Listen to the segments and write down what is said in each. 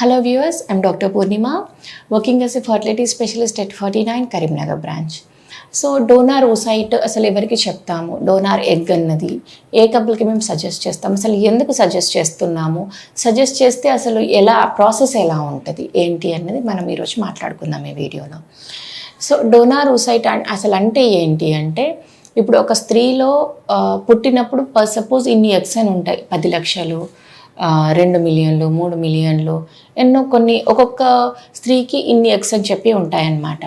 Hello viewers I'm doctor Purnima working as a fertility specialist at forty nine Karimnagar branch so donor oocyte అసలు ఎవరికి చెప్తాము? Donor egg అన్నది. ఏ కపుల్కి మేము suggest చేస్తాము? అసలు ఎందుకు సజెస్ట్ చేస్తున్నాము? సజెస్ట్ చేస్తే అసలు ఎలా ప్రాసెస్ ఎలా ఉంటుంది? ఏంటి అన్నది మనం ఈరోజు మాట్లాడుకుందాం ఈ వీడియోలో. సో డోనార్ ఓసైట్ అసలు అంటే ఏంటి అంటే ఇప్పుడు ఒక స్త్రీలో పుట్టినప్పుడు సపోజ్ ఇన్ని ఎగ్స్ అని ఉంటాయి పది లక్షలు రెండు మిలియన్లు మూడు మిలియన్లు ఎన్నో కొన్ని ఒక్కొక్క స్త్రీకి ఇన్ని ఎక్స్ అని చెప్పి ఉంటాయన్నమాట.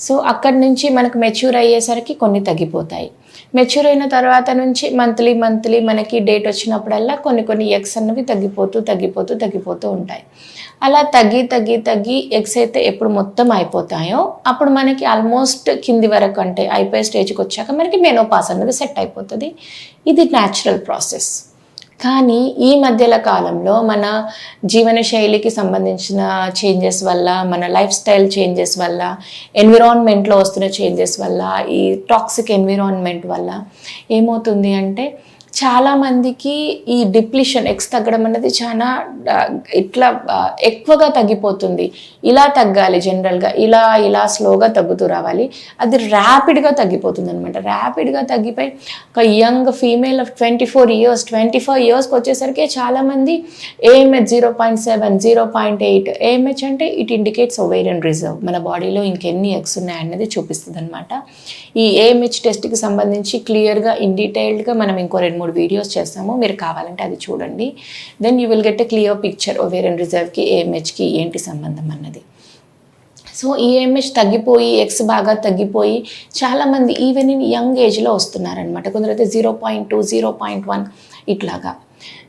సో అక్కడి నుంచి మనకు మెచ్యూర్ అయ్యేసరికి కొన్ని తగ్గిపోతాయి. మెచ్యూర్ అయిన తర్వాత నుంచి మంత్లీ మంత్లీ మనకి డేట్ వచ్చినప్పుడల్లా కొన్ని కొన్ని ఎగ్స్ అన్నవి తగ్గిపోతూ తగ్గిపోతూ తగ్గిపోతూ ఉంటాయి. అలా తగ్గి తగ్గి తగ్గి ఎగ్స్ అయితే ఎప్పుడు మొత్తం అయిపోతాయో అప్పుడు మనకి ఆల్మోస్ట్ కింది వరకు అంటే అయిపోయే స్టేజ్కి వచ్చాక మనకి మెనోపాస్ అన్నది సెట్ అయిపోతుంది. ఇది న్యాచురల్ ప్రాసెస్ కానీ ఈ మధ్యల కాలంలో మన జీవన శైలికి సంబంధించిన చేంజెస్ వల్ల మన లైఫ్ స్టైల్ చేంజెస్ వల్ల ఎన్విరాన్మెంట్లో వస్తున్న చేంజెస్ వల్ల ఈ టాక్సిక్ ఎన్విరాన్మెంట్ వల్ల ఏమవుతుంది అంటే చాలామందికి ఈ డిప్లిషన్ ఎక్స్ తగ్గడం అనేది చాలా ఇట్లా ఎక్కువగా తగ్గిపోతుంది. ఇలా తగ్గాలి జనరల్గా ఇలా ఇలా స్లోగా తగ్గుతూ రావాలి. అది ర్యాపిడ్గా తగ్గిపోతుంది అనమాట ర్యాపిడ్గా తగ్గిపోయి ఒక young female twenty four years twenty four ఇయర్స్కి వచ్చేసరికి చాలామంది AMH zero point seven zero point eight AMH అంటే ఇట్ ఇండికేట్స్ ఒవేరియన్ రిజర్వ్. మన బాడీలో ఇంకెన్ని ఎగ్స్ ఉన్నాయన్నది చూపిస్తుంది అనమాట ఈ ఏఎంహెచ్ టెస్ట్కి సంబంధించి క్లియర్గా ఇన్ డీటెయిల్డ్గా మనం ఇంకో రెండు మూడు వీడియోస్ చేస్తాము. మీరు కావాలంటే అది చూడండి. Then you will get a clear picture ovarian రిజర్వ్కి ఏఎంహెచ్కి ఏంటి సంబంధం అన్నది. సో ఈఎంహెచ్ తగ్గిపోయి ఎక్స్ బాగా తగ్గిపోయి చాలామంది ఈవెన్ ఇన్ యంగ్ ఏజ్లో వస్తున్నారనమాట కొందరైతే zero point two zero point one ఇట్లాగా.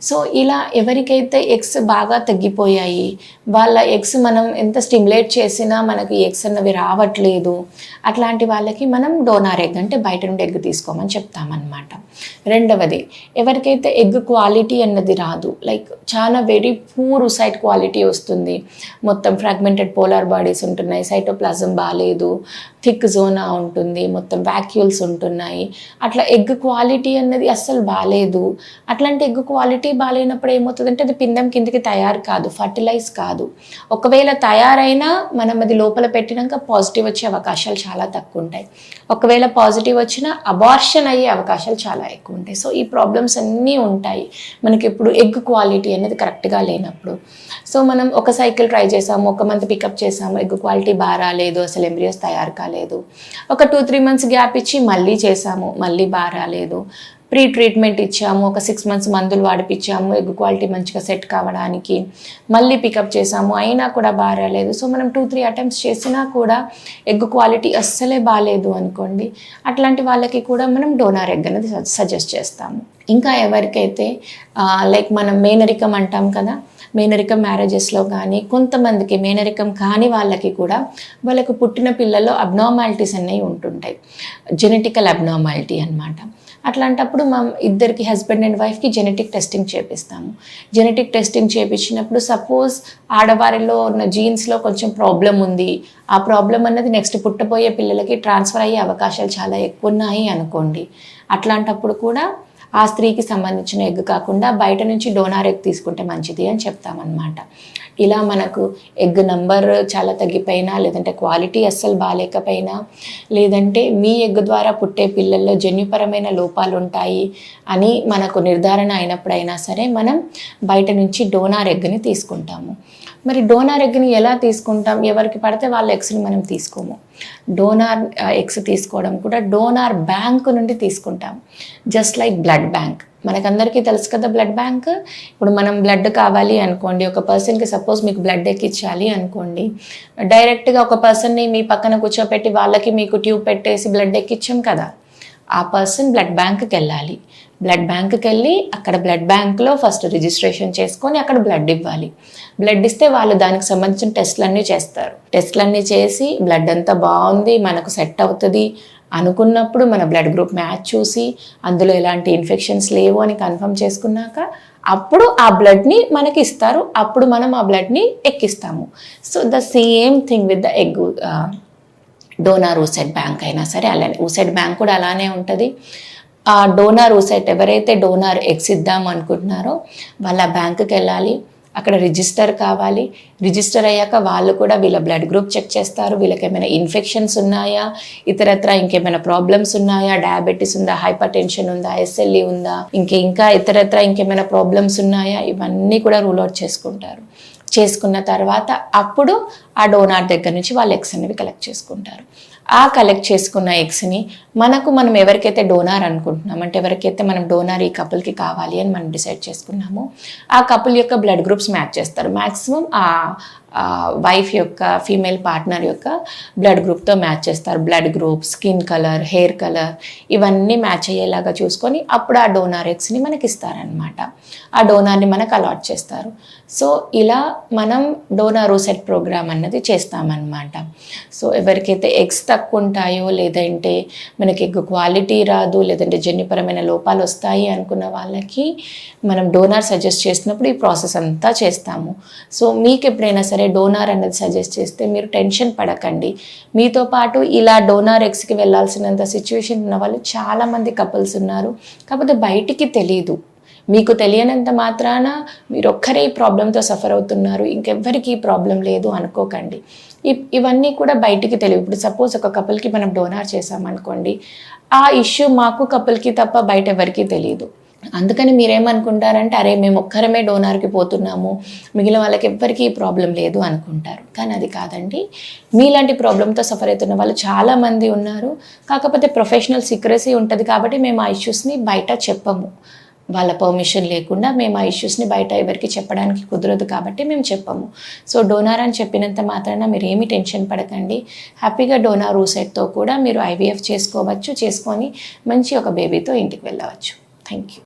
సో ఇలా ఎవరికైతే ఎగ్స్ బాగా తగ్గిపోయాయి వాళ్ళ ఎగ్స్ మనం ఎంత స్టిమ్యులేట్ చేసినా మనకి ఎగ్స్ అన్నవి రావట్లేదు అట్లాంటి వాళ్ళకి మనం డోనార్ ఎగ్ అంటే బయట నుండి ఎగ్ తీసుకోమని చెప్తామన్నమాట. రెండవది ఎవరికైతే ఎగ్ క్వాలిటీ అన్నది రాదు లైక్ చాలా వెరీ పూర్ సైట్ క్వాలిటీ వస్తుంది. మొత్తం ఫ్రాగ్మెంటెడ్ పోలార్ బాడీస్ ఉంటున్నాయి సైటోప్లాజం బాగాలేదు థిక్ జోనా ఉంటుంది మొత్తం వ్యాక్యూల్స్ ఉంటున్నాయి. అట్లా ఎగ్ క్వాలిటీ అన్నది అస్సలు బాగాలేదు అట్లాంటి ఎగ్ క్వాలిటీ బాగాలేనప్పుడు ఏమవుతుందంటే అది పిండం కిందికి తయారు కాదు ఫర్టిలైజ్ కాదు. ఒకవేళ తయారైనా మనం అది లోపల పెట్టినాక పాజిటివ్ వచ్చే అవకాశాలు చాలా తక్కువ ఉంటాయి ఒకవేళ పాజిటివ్ వచ్చినా అబార్షన్ అయ్యే అవకాశాలు చాలా ఎక్కువ ఉంటాయి సో ఈ ప్రాబ్లమ్స్ అన్నీ ఉంటాయి. మనకి ఇప్పుడు ఎగ్ క్వాలిటీ అనేది కరెక్ట్గా లేనప్పుడు. సో మనం ఒక సైకిల్ ట్రై చేసాము ఒక మంత్ పికప్ చేసాము ఎగ్ క్వాలిటీ బాగా రాలేదు అసలు ఎంబ్రియోస్ తయారు కాలేదు. ఒక టూ త్రీ మంత్స్ గ్యాప్ ఇచ్చి మళ్ళీ చేసాము మళ్ళీ బాగా రాలేదు. ప్రీ ట్రీట్మెంట్ ఇచ్చాము ఒక సిక్స్ మంత్స్ మందులు వాడిపించాము ఎగ్ క్వాలిటీ మంచిగా సెట్ కావడానికి. మళ్ళీ పికప్ చేసాము అయినా కూడా బాగా రాలేదు. సో మనం టూ త్రీ అటెంప్ట్స్ చేసినా కూడా ఎగ్ క్వాలిటీ అస్సలే బాగాలేదు అనుకోండి. అట్లాంటి వాళ్ళకి కూడా మనం డోనార్ ఎగ్ అనేది సజెస్ట్ చేస్తాము. ఇంకా ఎవరికైతే లైక్ మనం మేనరికం అంటాం కదా మేనరికం మ్యారేజెస్లో కానీ కొంతమందికి మేనరికం కాని వాళ్ళకి కూడా వాళ్ళకు పుట్టిన పిల్లల్లో అబ్నార్మాలిటీస్ అనేవి ఉంటుంటాయి. జెనెటికల్ అబ్నార్మాలిటీ అనమాట అట్లాంటప్పుడు మా ఇద్దరికి హస్బెండ్ అండ్ వైఫ్కి జెనెటిక్ టెస్టింగ్ చేపిస్తాము. జెనెటిక్ టెస్టింగ్ చేపించినప్పుడు సపోజ్ ఆడవారిలో ఉన్న జీన్స్లో కొంచెం ప్రాబ్లం ఉంది. ఆ ప్రాబ్లం అన్నది నెక్స్ట్ పుట్టబోయే పిల్లలకి ట్రాన్స్ఫర్ అయ్యే అవకాశాలు చాలా ఎక్కువ ఉన్నాయి అనుకోండి. అట్లాంటప్పుడు కూడా ఆ స్త్రీకి సంబంధించిన ఎగ్ కాకుండా బయట నుంచి డోనార్ ఎగ్ తీసుకుంటే మంచిది అని చెప్తామన్నమాట. ఇలా మనకు ఎగ్ నంబర్ చాలా తగ్గిపోయినా లేదంటే క్వాలిటీ అస్సలు బాగాలేకపోయినా లేదంటే మీ ఎగ్ ద్వారా పుట్టే పిల్లల్లో జన్యుపరమైన లోపాలు ఉంటాయి అని మనకు నిర్ధారణ అయినప్పుడైనా సరే మనం బయట నుంచి డోనార్ ఎగ్ని తీసుకుంటాము. మరి డోనార్ ఎగ్ని ఎలా తీసుకుంటాం? ఎవరికి పడితే వాళ్ళ ఎగ్స్ని మనం తీసుకోము. డోనార్ ఎగ్స్ తీసుకోవడం కూడా డోనార్ బ్యాంక్ నుండి తీసుకుంటాం. Just like blood bank. మనకందరికీ తెలుసు కదా బ్లడ్ బ్యాంక్? ఇప్పుడు మనం బ్లడ్ కావాలి అనుకోండి ఒక పర్సన్కి సపోజ్ మీకు బ్లడ్ ఎక్కించాలి అనుకోండి డైరెక్ట్గా ఒక పర్సన్ని మీ పక్కన కూర్చోపెట్టి వాళ్ళకి మీకు ట్యూబ్ పెట్టేసి బ్లడ్ ఎక్కించాం కదా ఆ పర్సన్ బ్లడ్ బ్యాంక్కి వెళ్ళాలి. బ్లడ్ బ్యాంక్కి వెళ్ళి అక్కడ బ్లడ్ బ్యాంక్లో ఫస్ట్ రిజిస్ట్రేషన్ చేసుకొని అక్కడ బ్లడ్ ఇవ్వాలి. బ్లడ్ ఇస్తే వాళ్ళు దానికి సంబంధించిన టెస్ట్లన్నీ చేస్తారు. టెస్ట్లన్నీ చేసి బ్లడ్ అంతా బాగుంది మనకు సెట్ అవుతుంది అనుకున్నప్పుడు మన బ్లడ్ గ్రూప్ మ్యాచ్ చూసి అందులో ఎలాంటి ఇన్ఫెక్షన్స్ లేవు అని కన్ఫర్మ్ చేసుకున్నాక అప్పుడు ఆ బ్లడ్ని మనకి ఇస్తారు. అప్పుడు మనం ఆ బ్లడ్ని ఎక్కిస్తాము. So the same thing with the egg donor oocyte bank అయినా సరే అలానే ఊసెట్ బ్యాంక్ కూడా అలానే ఉంటుంది. ఆ డోనార్ ఊసెట్ ఎవరైతే డోనార్ ఎగ్స్ ఇద్దాం అనుకుంటున్నారో వాళ్ళ బ్యాంకుకి వెళ్ళాలి అక్కడ రిజిస్టర్ కావాలి. రిజిస్టర్ అయ్యాక వాళ్ళు కూడా వీళ్ళ బ్లడ్ గ్రూప్ చెక్ చేస్తారు. వీళ్ళకి ఏమైనా ఇన్ఫెక్షన్స్ ఉన్నాయా? ఇతరత్ర ఇంకేమైనా ప్రాబ్లమ్స్ ఉన్నాయా? డయాబెటీస్ ఉందా? హైపర్ టెన్షన్ ఉందా? ఎస్ఎల్ఈ ఉందా? ఇంకే ఇంకా ఇతరత్ర ఇంకేమైనా ప్రాబ్లమ్స్ ఉన్నాయా? ఇవన్నీ కూడా రూల్ అవుట్ చేసుకుంటారు. చేసుకున్న తర్వాత అప్పుడు ఆ డోనార్ దగ్గర నుంచి వాళ్ళు ఎక్స్ అనేవి కలెక్ట్ చేసుకుంటారు. ఆ కలెక్ట్ చేసుకున్న ఎగ్స్ని మనకు మనం ఎవరికైతే డోనార్ అనుకుంటున్నాం అంటే ఎవరికైతే మనం డోనార్ ఈ కపుల్కి కావాలి అని మనం డిసైడ్ చేసుకున్నామో ఆ కపుల్ యొక్క బ్లడ్ గ్రూప్స్ మ్యాచ్ చేస్తారు. మ్యాక్సిమం వైఫ్ యొక్క ఫీమేల్ పార్ట్నర్ యొక్క బ్లడ్ గ్రూప్తో మ్యాచ్ చేస్తారు. Blood group skin colour hair colour ఇవన్నీ మ్యాచ్ అయ్యేలాగా చూసుకొని అప్పుడు ఆ డోనార్ ఎగ్స్ని మనకి ఇస్తారనమాట ఆ డోనార్ని మనకు అలాట్ చేస్తారు. సో ఇలా మనం డోనార్ సెట్ ప్రోగ్రామ్ అన్నది చేస్తామన్నమాట. సో ఎవరికైతే ఎగ్స్ తక్కువ ఉంటాయో లేదంటే మనకి ఎగ్ క్వాలిటీ రాదు లేదంటే జన్యుపరమైన లోపాలు వస్తాయి అనుకున్న వాళ్ళకి మనం డోనార్ సజెస్ట్ చేసినప్పుడు ఈ ప్రాసెస్ అంతా చేస్తాము. సో మీకు ఎప్పుడైనా సరే డోనార్ అనేది సజెస్ట్ చేస్తే మీరు టెన్షన్ పడకండి. మీతో పాటు ఇలా డోనార్ ఎక్స్కి వెళ్ళాల్సినంత సిచ్యువేషన్ ఉన్న వాళ్ళు చాలామంది కపుల్స్ ఉన్నారు. కాకపోతే బయటికి తెలియదు మీకు తెలియనంత మాత్రాన మీరు ఒక్కరే ఈ ప్రాబ్లంతో సఫర్ అవుతున్నారు. ఇంకెవ్వరికి ఈ ప్రాబ్లం లేదు అనుకోకండి. ఇ- ఇవన్నీ కూడా బయటికి తెలియదు ఇప్పుడు సపోజ్ ఒక కపుల్కి మనం డోనార్ చేసామనుకోండి ఆ ఇష్యూ మాకు కపుల్కి తప్ప బయట ఎవరికీ తెలియదు అందుకని మీరేమనుకుంటారంటే అరే మేము ఒక్కరమే డోనార్కి పోతున్నాము మిగిలిన వాళ్ళకి ఎవ్వరికీ ఈ ప్రాబ్లం లేదు అనుకుంటారు. కానీ అది కాదండి. మీలాంటి ప్రాబ్లంతో సఫర్ అవుతున్న వాళ్ళు చాలామంది ఉన్నారు. కాకపోతే ప్రొఫెషనల్ సీక్రసీ ఉంటుంది కాబట్టి మేము ఆ ఇష్యూస్ని బయట చెప్పము. వాళ్ళ పర్మిషన్ లేకుండా మేము ఆ ఇష్యూస్ని బయట ఎవరికి చెప్పడానికి కుదరదు కాబట్టి మేము చెప్పము. సో డోనార్ అని చెప్పినంత మాత్రాన మీరు ఏమి టెన్షన్ పడకండి. హ్యాపీగా డోనార్ ఊసెట్తో కూడా మీరు ఐవీఎఫ్ చేసుకోవచ్చు చేసుకొని మంచి ఒక బేబీతో ఇంటికి వెళ్ళవచ్చు. Thank you